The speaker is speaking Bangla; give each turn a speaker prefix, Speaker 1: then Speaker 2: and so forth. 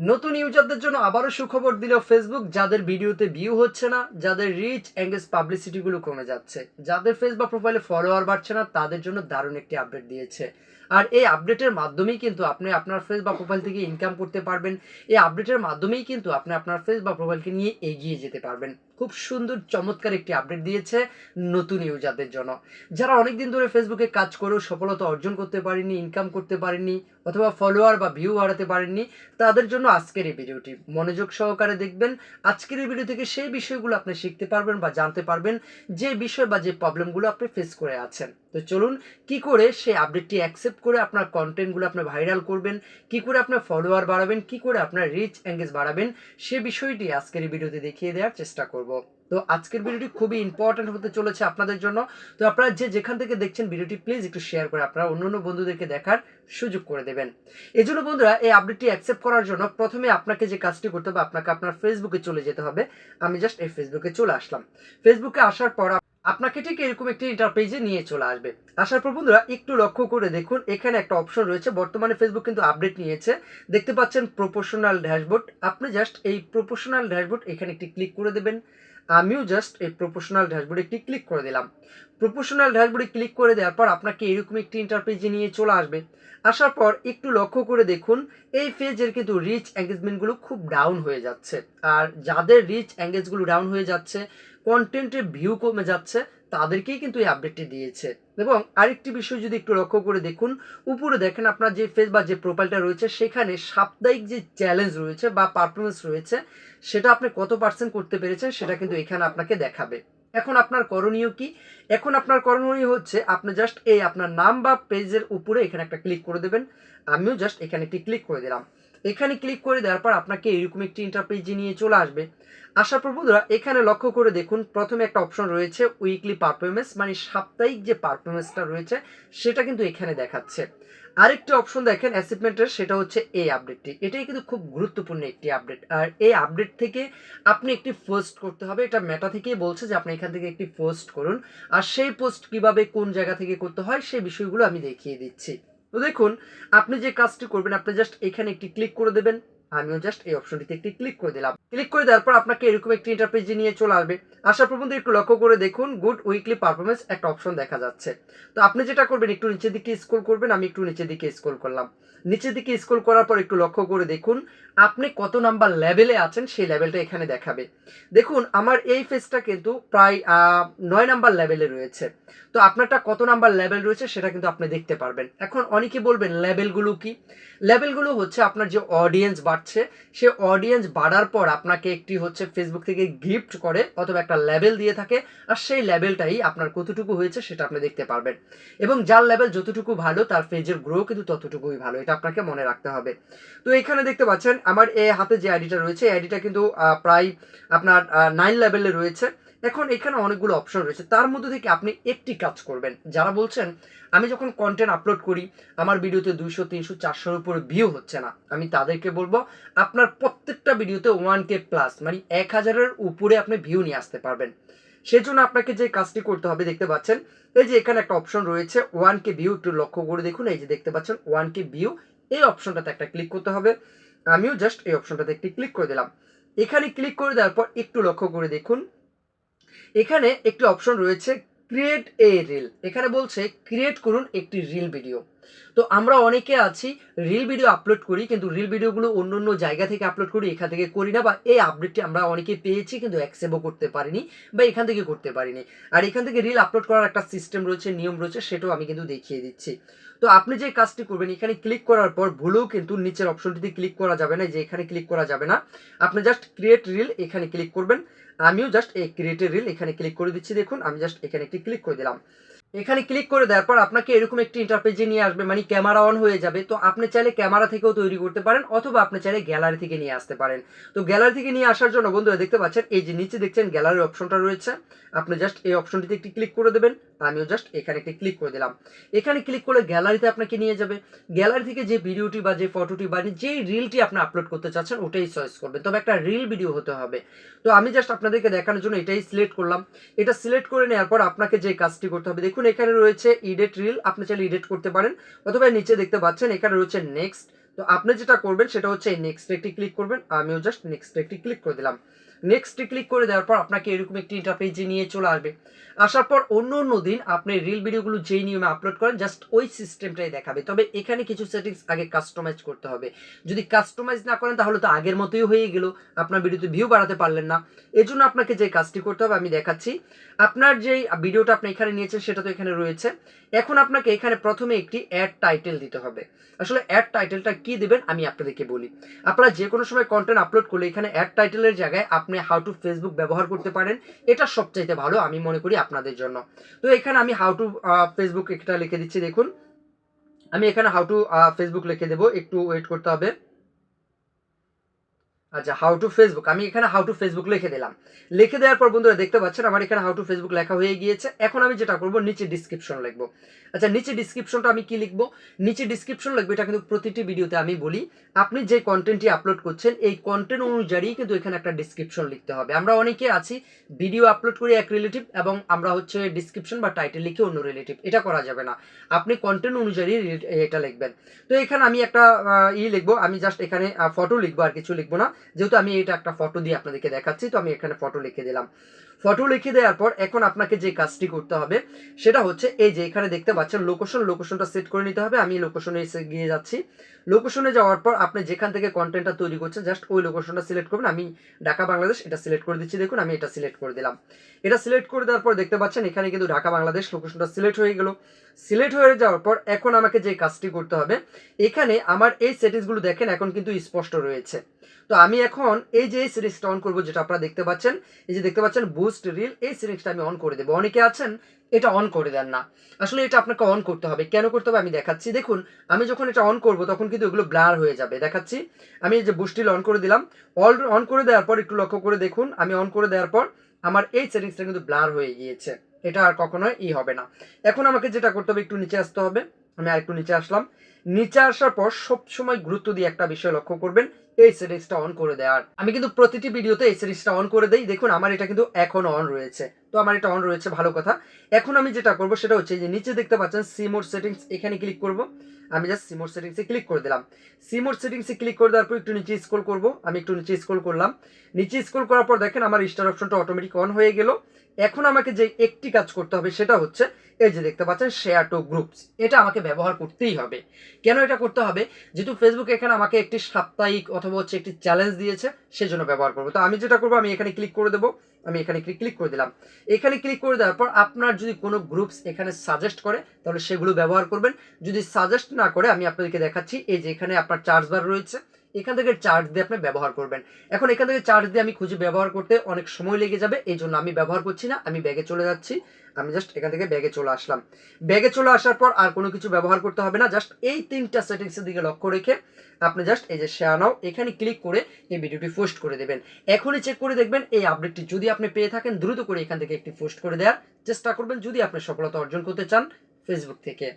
Speaker 1: নতুন ইউজারদের জন্য আবারও সুখবর দিল ফেসবুক যাদের ভিডিওতে ভিউ হচ্ছে না, যাদের রিচ এঙ্গেজ পাবলিসিটিগুলো কমে যাচ্ছে। যাদের ফেসবুক প্রোফাইলে ফলোয়ার বাড়ছে না, তাদের জন্য দারুণ একটি আপডেট দিয়েছে। আর এই আপডেটের মাধ্যমেই কিন্তু আপনি আপনার ফেস বা প্রোফাইল থেকে ইনকাম করতে পারবেন। এই আপডেটের মাধ্যমেই কিন্তু আপনি আপনার ফেস বা প্রোফাইলকে নিয়ে এগিয়ে যেতে পারবেন। খুব সুন্দর, চমৎকার একটি আপডেট দিয়েছে নতুন ইউজারদের জন্য। যারা অনেকদিন ধরে ফেসবুকে কাজ করেও সফলতা অর্জন করতে পারেনি ইনকাম করতে পারেনি অথবা ফলোয়ার বা ভিউ বাড়াতে পারেননি, তাদের জন্য আজকের এই ভিডিওটি মনোযোগ সহকারে দেখবেন, আজকের এই ভিডিও থেকে সেই বিষয়গুলো আপনি শিখতে পারবেন বা জানতে পারবেন, যে বিষয় বা যে প্রবলেমগুলো আপনি ফেস করে আছেন। তো চলুন, কি করে সেই আপডেটটি অ্যাকসেপ্ট করে আপনার কন্টেন্টগুলো আপনি ভাইরাল করবেন, কি করে আপনার ফলোয়ার বাড়াবেন, কি করে আপনার রিচ এঙ্গেজ বাড়াবেন, সে বিষয়টি আজকের এই ভিডিওতে দেখিয়ে দেওয়ার চেষ্টা করব। তো আজকের ভিডিওটি খুবই ইম্পর্ট্যান্ট হতে চলেছে আপনাদের জন্য। তো আপনারা যে যেখান থেকে দেখছেন ভিডিওটি প্লিজ একটু শেয়ার করে আপনারা অন্য অন্য বন্ধুদেরকে দেখার সুযোগ করে দেবেন। এই জন্য বন্ধুরা, এই আপডেটটি অ্যাকসেপ্ট করার জন্য প্রথমে আপনাকে যে কাজটি করতে হবে, আপনাকে আপনার ফেসবুকে চলে যেতে হবে। আমি জাস্ট এই ফেসবুকে চলে আসলাম। ফেসবুকে আসার পর আপনাকে ঠিক এরকম একটি ইন্টারপেজে নিয়ে চলে আসবে। আসার পর বন্ধুরা, একটু লক্ষ্য করে দেখুন, এখানে একটা অপশন রয়েছে। বর্তমানে ফেসবুক কিন্তু আপডেট নিয়েছে। দেখতে পাচ্ছেন প্রপোশনাল ড্যাশবোর্ড আপনি জাস্ট এই প্রপোশনাল ড্যাশবোর্ড এখানে একটি ক্লিক করে দেবেন। আমিও জাস্ট এই প্রপোশনাল ড্যাশবোর্ডে একটি ক্লিক করে দিলাম। প্রপোশনাল ড্যাশবোর্ডে ক্লিক করে দেওয়ার পর আপনাকে এরকম একটি ইন্টারপেজে নিয়ে চলে আসবে। আসার পর একটু লক্ষ্য করে দেখুন, এই পেজের কিন্তু রিচ এঙ্গেজমেন্টগুলো খুব ডাউন হয়ে যাচ্ছে। আর যাদের রিচ এঙ্গেজগুলো ডাউন হয়ে যাচ্ছে কন্টেন্টের ভিউ কমে যাচ্ছে, তাদেরকেই কিন্তু এই আপডেটটি দিয়েছে। এবং আরেকটি বিষয় যদি একটু লক্ষ্য করে দেখুন, উপরে দেখেন আপনার যে ফেস বা যে প্রোফাইলটা রয়েছে, সেখানে সাপ্তাহিক যে চ্যালেঞ্জ রয়েছে বা পারফরমেন্স রয়েছে, সেটা আপনি কত পার্সেন্ট করতে পেরেছেন সেটা কিন্তু এখানে আপনাকে দেখাবে। এখন আপনার করণীয় কি? এখন আপনার করণীয় হচ্ছে আপনি জাস্ট এই আপনার নাম বা পেজের উপরে এখানে একটা ক্লিক করে দেবেন। আমিও জাস্ট এখানে একটি ক্লিক করে দিলাম। এখানে ক্লিক করে দেওয়ার পর আপনাকে এরকম একটি ইন্টারপেজে নিয়ে চলে আসবে। আসার পর বন্ধুরা, এখানে লক্ষ্য করে দেখুন, প্রথমে একটা অপশন রয়েছে উইকলি পারফরমেন্স মানে সাপ্তাহিক যে পারফরমেন্সটা রয়েছে, সেটা কিন্তু এখানে দেখাচ্ছে। আরেকটি অপশন দেখেন অ্যাচিভমেন্টের সেটা হচ্ছে এই আপডেটটি এটাই কিন্তু খুব গুরুত্বপূর্ণ একটি আপডেট আর এই আপডেট থেকে আপনি একটি পোস্ট করতে হবে। এটা মেটা থেকেই বলছে যে আপনি এখান থেকে একটি পোস্ট করুন। আর সেই পোস্ট কীভাবে কোন জায়গা থেকে করতে হয়, সেই বিষয়গুলো আমি দেখিয়ে দিচ্ছি। তো দেখুন আপনি যে কাজটি করবেন আপনি জাস্ট এখানে একটি ক্লিক করে দেবেন। আমিও জাস্ট এই অপশনটিতে একটি ক্লিক করে দিলাম। ক্লিক করে দেওয়ার পর আপনাকে এরকম একটি ইন্টারপেজে নিয়ে চলে আসবে। আসার পর বন্ধু একটু লক্ষ্য করে দেখুন গুড উইকলি পারফরমেন্স একটা অপশন দেখা যাচ্ছে। তো আপনি যেটা করবেন, একটু নিচের দিকে স্ক্রল করবেন, আমি একটু নিচের দিকে স্ক্রল করলাম। নিচের দিকে স্ক্রল করার পর একটু লক্ষ্য করে দেখুন, আপনি কত নাম্বার লেভেলে আছেন সেই লেভেলটা এখানে দেখাবে। দেখুন, আমার এই ফেজটা কিন্তু প্রায় নয় নাম্বার লেভেলে রয়েছে। তো আপনারটা কত নাম্বার লেভেল রয়েছে সেটা কিন্তু আপনি দেখতে পারবেন। এখন অনেকে বলবেন লেভেলগুলো কি? লেভেলগুলো হচ্ছে আপনার যে অডিয়েন্স বাড়ছে, সে অডিয়েন্স বাড়ার পর আপনাকে একটি হচ্ছে ফেসবুক থেকে গিফট করে অথবা একটা লেভেল দিয়ে থাকে, আর সেই লেভেলটাই আপনার কতটুকু হয়েছে সেটা আপনি দেখতে পারবেন। এবং যার লেভেল যতটুকু ভালো, তার পেজের গ্রো কিন্তু ততটুকুই ভালো, এটা আপনাকে মনে রাখতে হবে। তো এখানে দেখতে পাচ্ছেন, আমার এ হাতে যে আইডিটা রয়েছে, এই আইডিটা কিন্তু প্রায় আপনার নাইন লেভেলে রয়েছে। এখন এখানে অনেকগুলো অপশন রয়েছে। তার মধ্যে থেকে আপনি একটি কাজ করবেন। যারা বলছেন, আমি যখন কন্টেন্ট আপলোড করি, আমার ভিডিওতে দুইশো, তিনশো, চারশোর উপরে ভিউ হচ্ছে না। আমি তাদেরকে বলব, আপনার প্রত্যেকটা ভিডিওতে ওয়ান কে প্লাস মানে এক হাজারের উপরে আপনি ভিউ নিয়ে আসতে পারবেন। সেজন্য আপনাকে যে কাজটি করতে হবে, দেখতে পাচ্ছেন, এই যে এখানে একটা অপশন রয়েছে ওয়ান কে ভিউ একটু লক্ষ্য করে দেখুন। এই যে দেখতে পাচ্ছেন ওয়ান কে ভিউ এই অপশনটাতে একটা ক্লিক করতে হবে। আমিও জাস্ট এই অপশনটাতে একটি ক্লিক করে দিলাম। এখানে ক্লিক করে দেওয়ার পর একটু লক্ষ্য করে দেখুন এখানে একটি অপশন রয়েছে ক্রিয়েট এ রিল এখানে বলছে ক্রিয়েট করুন একটি রিল ভিডিও তো আমরা অনেকে আছি রিল ভিডিও আপলোড করি, কিন্তু রিল ভিডিওগুলো অন্য অন্য জায়গা থেকে আপলোড করি, এখান থেকে করি না বা এই আপডেটটি আমরা অনেকে পেয়েছি কিন্তু অ্যাকসেপ্টও করতে পারিনি বা এখান থেকে করতে পারিনি। আর এখান থেকে রিল আপলোড করার একটা সিস্টেম রয়েছে, নিয়ম রয়েছে, সেটাও আমি কিন্তু দেখিয়ে দিচ্ছি। তো আপনি যে কাজটি করবেন, এখানে ক্লিক করার পর ভুলেও কিন্তু নিচের অপশনটিতে ক্লিক করা যাবে না, যে এখানে ক্লিক করা যাবে না। আপনি জাস্ট ক্রিয়েট রিল এখানে ক্লিক করবেন। আমিও জাস্ট এই ক্রিয়েটের রিল এখানে ক্লিক করে দিচ্ছি, দেখুন, আমি জাস্ট এখানে একটি ক্লিক করে দিলাম। এখানে ক্লিক করে দেওয়ার পর আপনাকে এরকম একটি ইন্টারপেজে নিয়ে আসবে মানে ক্যামেরা অন হয়ে যাবে। তো আপনি চাইলে ক্যামেরা থেকেও তৈরি করতে পারেন, অথবা আপনি চাইলে গ্যালারি থেকে নিয়ে আসতে পারেন। তো গ্যালারি থেকে নিয়ে আসার জন্য বন্ধুরা দেখতে পাচ্ছেন, এই যে নিচে দেখছেন গ্যালারির অপশনটা রয়েছে। আপনি জাস্ট এই অপশনটিতে একটি ক্লিক করে দেবেন। আমিও জাস্ট এখানে একটি ক্লিক করে দিলাম। এখানে ক্লিক করলে গ্যালারিতে আপনাকে নিয়ে যাবে। গ্যালারি থেকে যে ভিডিওটি বা যে ফটোটি বা যেই রিলটি আপনি আপলোড করতে চাচ্ছেন, ওটাই চয়েস করবেন। তবে একটা রিল ভিডিও হতে হবে। তো আমি জাস্ট আপনাদেরকে দেখানোর জন্য এটাই সিলেক্ট করলাম। এটা সিলেক্ট করে নেওয়ার পর আপনাকে যে কাজটি করতে হবে, দেখুন এখানে রয়েছে ইডেট রিল আপনি চাইলে ইডেট করতে পারেন। অথবা নিচে দেখতে পাচ্ছেন এখানে রয়েছে নেক্সট তো আপনি যেটা করবেন, সেটা হচ্ছে নেক্সট একটি ক্লিক করবেন। আমিও জাস্ট নেক্সট একটি ক্লিক করে দিলাম। নেক্সটে ক্লিক করে দেওয়ার পর আপনাকে এরকম একটি ইন্টারপেজে নিয়ে চলে আসবে। আসার পর অন্য অন্য দিন আপনি রিল ভিডিওগুলো যেই নিয়মে আপলোড করেন জাস্ট ওই সিস্টেমটাই দেখাবে। তবে এখানে কিছু সেটিংস আগে কাস্টমাইজ করতে হবে। যদি কাস্টমাইজ না করেন, তাহলে তো আগের মতোই হয়ে গেল। আপনার ভিডিওতে ভিউ বাড়াতে পারলেন না। এজন্য আপনাকে যে কাজটি করতে হবে, আমি দেখাচ্ছি। আপনার যেই ভিডিওটা আপনি এখানে নিয়েছেন, সেটা তো এখানে রয়েছে। এখন আপনাকে এখানে প্রথমে একটি অ্যাড টাইটেল দিতে হবে। আসলে অ্যাড টাইটেলটা কি দিবেন, আমি আপনাদেরকে বলি। আপনারা যে কোনো সময় কন্টেন্ট আপলোড করলে এখানে অ্যাড টাইটেলের জায়গায় আপনি হাউ টু ফেসবুক ব্যবহার করতে পারেন, এটা সবচাইতে ভালো আমি মনে করি আপনাদের জন্য। তো এখানে আমি হাউ টু ফেসবুক একটা লিখে দিচ্ছি, দেখুন। আমি এখানে হাউ টু ফেসবুক লিখে দেবো, একটু ওয়েট করতে হবে। আচ্ছা হাউ টু ফেসবুক আমি এখানে হাউ টু ফেসবুক লিখে দিলাম। লিখে দেওয়ার পর বন্ধুরা দেখতে পাচ্ছেন আমার এখানে হাউ টু ফেসবুক লেখা হয়ে গিয়েছে। এখন আমি যেটা করব, নিচে ডিসক্রিপশন লিখব। আচ্ছা নিচে ডিসক্রিপশনটা আমি কি লিখব? নিচে ডিসক্রিপশন লিখব, এটা কিন্তু প্রতিটি ভিডিওতে আমি বলি। আপনি যে কন্টেন্টটি আপলোড করছেন, এই কন্টেন্ট অনুযায়ী কিন্তু এখানে একটা ডিসক্রিপশন লিখতে হবে। আমরা অনেকে আছি ভিডিও আপলোড করি এক রিলেটিভ এবং আমরা হচ্ছে ডিসক্রিপশন বা টাইটেল লিখে অন্য রিলেটিভ এটা করা যাবে না। আপনি কন্টেন্ট অনুযায়ী এটা লিখবেন। তো এখানে আমি একটা ই লিখব। আমি জাস্ট এখানে ফটো লিখব আর কিছু লিখব না। যেহেতু আমি এটা একটা ফটো দিয়ে আপনাদেরকে দেখাচ্ছি, তো আমি এখানে ফটো লিখে দিলাম। ফটো লিখে দেওয়ার পর এখন আপনাকে যে কাজটি করতে হবে, সেটা হচ্ছে এই যে এখানে দেখতে পাচ্ছেন লোকেশন লোকেশনটা সেট করে নিতে হবে। আমি লোকেশনে এসে গিয়ে যাচ্ছি। লোকেশনে যাওয়ার পর আপনি যেখান থেকে কন্টেন্টটা তৈরি করছেন জাস্ট ওই লোকেশনটা সিলেক্ট করবেন। আমি ঢাকা, বাংলাদেশ, এটা সিলেক্ট করে দিচ্ছি। দেখুন, আমি এটা সিলেক্ট করে দিলাম। এটা সিলেক্ট করে দেওয়ার পর দেখতে পাচ্ছেন, এখানে কিন্তু ঢাকা, বাংলাদেশ লোকেশনটা সিলেক্ট হয়ে গেল। সিলেক্ট হয়ে যাওয়ার পর এখন আমাকে যে কাজটি করতে হবে, এখানে আমার এই সেটিংসগুলো দেখেন, এখন কিন্তু স্পষ্ট রয়েছে। তো আমি এখন এই যে সিরিজটা অন করব, যেটা আপনারা দেখতে পাচ্ছেন, এই যে দেখতে পাচ্ছেন বুস্ট রিল এই সিরিজটা আমি অন করে দেবো। অনেকে আছেন, এটা অন করে দেন না। আসলে এটা আপনাকে অন করতে হবে। কেন করতে হবে? আমি দেখাচ্ছি। দেখুন, আমি যখন এটা অন করব, তখন কিন্তু এগুলো ব্লার হয়ে যাবে। দেখাচ্ছি। আমি এই যে বুস্টিল অন করে দিলাম। অল অন করে দেওয়ার পর একটু লক্ষ্য করে দেখুন, আমি অন করে দেওয়ার পর আমার এই সেটিংসটা কিন্তু ব্লার হয়ে গিয়েছে। এটা আর কখনোই ই হবে না। এখন আমাকে যেটা করতে হবে, একটু নিচে আসতে হবে। আমি আর একটু নিচে আসলাম। নিচে আসার পর সবসময় গুরুত্ব দিয়ে একটা বিষয় লক্ষ্য করবেন। এই সেটিংসটা অন করে দেওয়ার আমি কিন্তু প্রতিটি ভিডিওতে এই সেটিংসটা অন করে দেই। দেখুন, আমার এটা কিন্তু এখন অন রয়েছে। তো আমার এটা অন রয়েছে, ভালো কথা। এখন আমি যেটা করব, সেটা হচ্ছে যে নিচে দেখতে পাচ্ছেন সিমোর সেটিংস এখানে ক্লিক করব। আমি জাস্ট সিমোর সেটিংসে ক্লিক করে দিলাম। সিমোর সেটিংসে ক্লিক করে দেওয়ার পর একটু নিচে স্ক্রল করব। আমি একটু নিচে স্ক্রল করলাম। নিচে স্ক্রল করার পর দেখেন, আমার স্টার অপশনটা অটোমেটিক অন হয়ে গেল। এখন আমাকে যে একটি কাজ করতে হবে, সেটা হচ্ছে এই যে দেখতে পাচ্ছেন শেয়ার টু গ্রুপস এটা আমাকে ব্যবহার করতেই হবে। কেন এটা করতে হবে? যেহেতু ফেসবুক এখানে আমাকে একটি সাপ্তাহিক অথবা হচ্ছে একটি চ্যালেঞ্জ দিয়েছে, সেজন্য ব্যবহার করব। তো আমি যেটা করব, আমি এখানে ক্লিক করে দেবো, আমি এখানে ক্লিক করে দিলাম। এখানে ক্লিক করে দেওয়ার পর আপনার যদি কোনো গ্রুপস এখানে সাজেস্ট করে, তাহলে সেগুলো ব্যবহার করবেন। যদি সাজেস্ট না করে, আমি আপনাদেরকে দেখাচ্ছি, এই যে এখানে আপনার চার্জ বার রয়েছে এখান থেকে চার্জ দিয়ে আপনি ব্যবহার করবেন। এখন এখান থেকে চার্জ দিয়ে আমি খুঁজে ব্যবহার করতে অনেক সময় লেগে যাবে, এই জন্য আমি ব্যবহার করছি না, আমি ব্যাগে চলে যাচ্ছি, আমি জাস্ট এখান থেকে ব্যাগে চলে আসলাম। ব্যাগে চলে আসার পর আর কোনো কিছু ব্যবহার করতে হবে না জাস্ট এই তিনটা সেটিংসের দিকে লক্ষ্য রেখে আপনি জাস্ট এই যে শেয়ার নাও এখানে ক্লিক করে এই ভিডিওটি পোস্ট করে দেবেন। এখনই চেক করে দেখবেন, এই আপডেটটি যদি আপনি পেয়ে থাকেন, দ্রুত করে এখান থেকে একটি পোস্ট করে দেওয়ার চেষ্টা করবেন, যদি আপনি সফলতা অর্জন করতে চান ফেসবুক থেকে।